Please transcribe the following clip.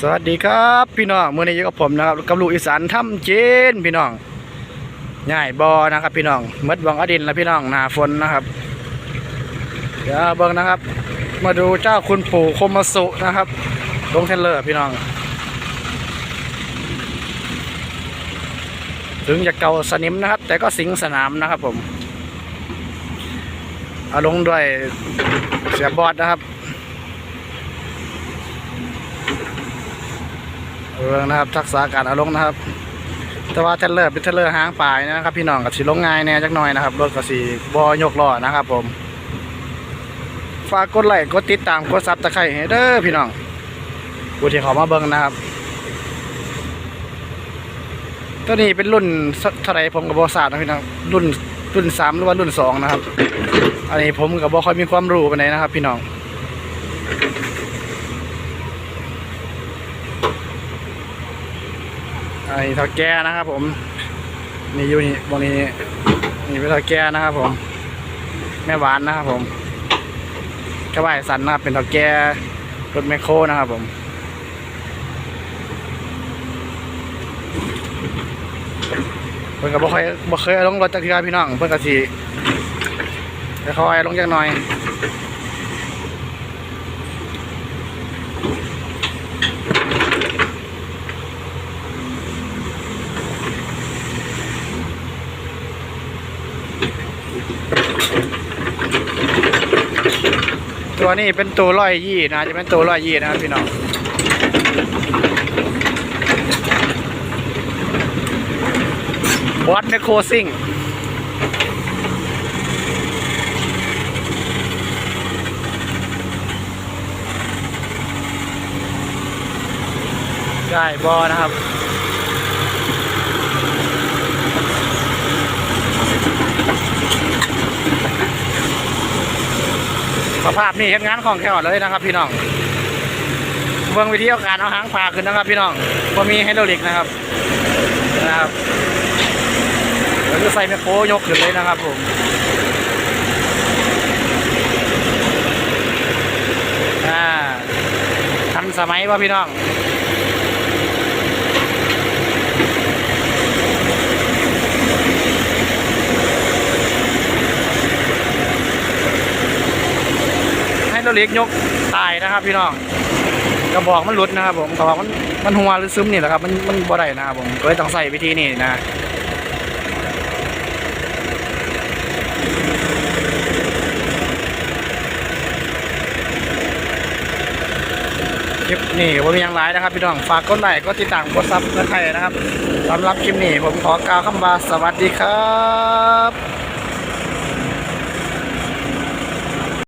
สวัสดีครับพี่น้องเมื่อนี้อยู่กับผมนะครับกับลูกอีสานถ้ำเจนพี่น้องง่ายบอนะครับ พี่น้องเมดวังอดินแล้วพี่น้องหนาฝนนะครับ เดี๋ยวเบิ่งนะครับ มาดูเจ้าคุณปู่คมสุนะครับลงเทรลเลอร์พี่น้อง ถึงจะเก่าสนิมนะครับ แต่ก็สิงสนามนะครับผมเอาลงด้วยเสียบอดนะครับ เออนะครับทักษะการเอาลงนะครับ แต่ว่าเทรลเลอร์เป็นเทรลเลอร์หางปลายนะครับพี่น้องกับสีลงง่ายแน่จักหน่อยนะครับรถกับสีบอยกล้อนะครับผมฝากกดไลค์กดติดตามกดซับตะไคร้ให้เด้อพี่น้องผู้ที่เขามาเบิ่งนะครับตัวนี้เป็นรุ่นเท่าไรผมกับบอสาดนะพี่น้องรุ่นรุ่นสามหรือว่ารุ่นสองนะครับ อันนี้ผมกับบอค่อยมีความรู้ไปานนะครับ พี่น้อง ไอ้ท่าแก่นะครับผม นี่อยู่นี่บนนี้นี่เป็นท่าแก่นะครับผม แม่หวานนะครับผมกระบายสันนะครับเป็นท่าแก่รถแมคโครนะครับผมเพิ่นก็บ่ค่อยบ่เคยเอาลงรถจักรยานพี่น้องเพิ่นก็สิแต่เขาเอาลงจักหน่อย ตัวนี้เป็นตัวร้อยยี่นะจะเป็นตัวร้อยยี่นะครับพี่น้องวัดเมโคซิ่งได้บอนะครับ สภาพนี่เห็นงานของแถวเลยนะครับ พี่น้องเบื้องวิธีการเอาหางปลาขึ้นนะครับ พี่น้องก็มีไฮดรอลิกนะครับนะครับแล้วก็ใส่แมคโครยกขึ้นเลยนะครับผมอ่าทันสมัยป่ะพี่น้อง ไฮดรอลิกยกตายนะครับ พี่น้องกระบอกมันหลุดนะครับ ผมกระบอกมันมันหัวหรือซึมนี่แหละครับ มันมันบ่ได้นะครับผมก็เลยต้องใส่วิธีนี้นะคลิปนี้ผมมีอย่างไรนะครับ พี่น้องฝากกดไลค์กดติดตามกดซับสไครนะครับสำหรับคลิปนี้ผมขอกล่าวคำว่าสวัสดีครับ